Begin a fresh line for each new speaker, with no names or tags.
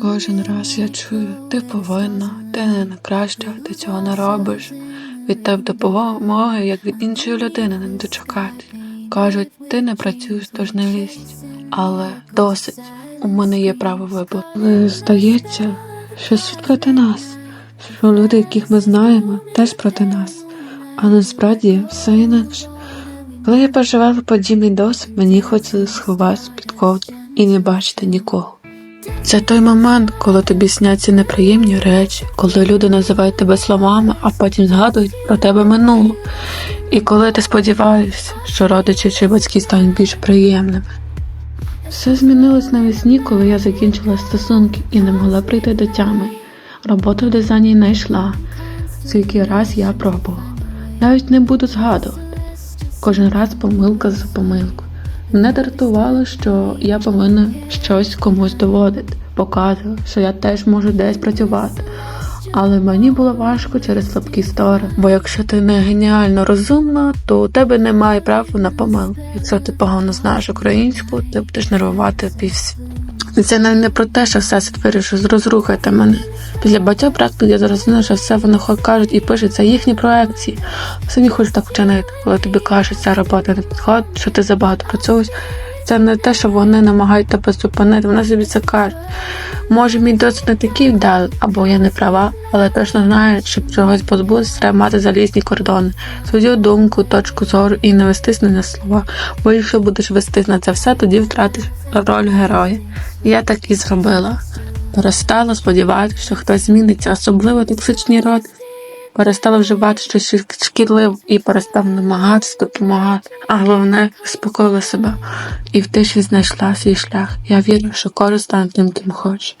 Кожен раз я чую, ти повинна, ти не найкраща, ти цього не робиш. Від тебе допомоги, як від іншої людини, не дочекати. Кажуть, ти не працюєш, тож не лізь. Але досить, у мене є право вибору. Але здається, що світ проти нас, що люди, яких ми знаємо, теж проти нас. А насправді все інакше. Коли я переживала подібний досвід, мені хотілося сховатися під ковдру і не бачити нікого. Це той момент, коли тобі сняться неприємні речі, коли люди називають тебе словами, а потім згадують про тебе минуло. І коли ти сподіваєшся, що родичі чи батьки стануть більш приємними. Все змінилось навесні, коли я закінчила стосунки і не могла прийти до тями. Робота в дизайні не йшла, скільки раз я пробувала. Навіть не буду згадувати. Кожен раз помилка за помилкою. Мене дратувало, що я повинна щось комусь доводити, показувати, що я теж можу десь працювати. Але мені було важко через слабкі сторони. Бо якщо ти не геніально розумна, то у тебе немає права на помилку. Якщо ти погано знаєш українську, ти будеш нервувати півсі. Це навіть не про те, що все це вирішив, розрухайте мене. Після багатьох практик я зрозуміла, що все вони кажуть і пишуть, це їхні проекції. Самі хочуть так вчинити, коли тобі кажуть, ця робота не підходить, що ти забагато працюєш. Це не те, що вони намагають тебе зупинити, вони собі це кажуть. Може, мій досвід не такий вдалий, або я не права, але точно знаю, щоб чогось позбутися, треба мати залізні кордони, свою думку, точку зору і не вестись на слова. Бо якщо будеш вестись на це все, тоді втратиш роль героя. Я так і зробила. Перестала сподіватися, що хтось зміниться, особливо токсичні роди. Перестала вживати щось шкідливе і перестав намагатися допомагати. А головне, спокоїла себе і в тиші знайшла свій шлях. Я вірю, що кожен стане тим, ким хоче.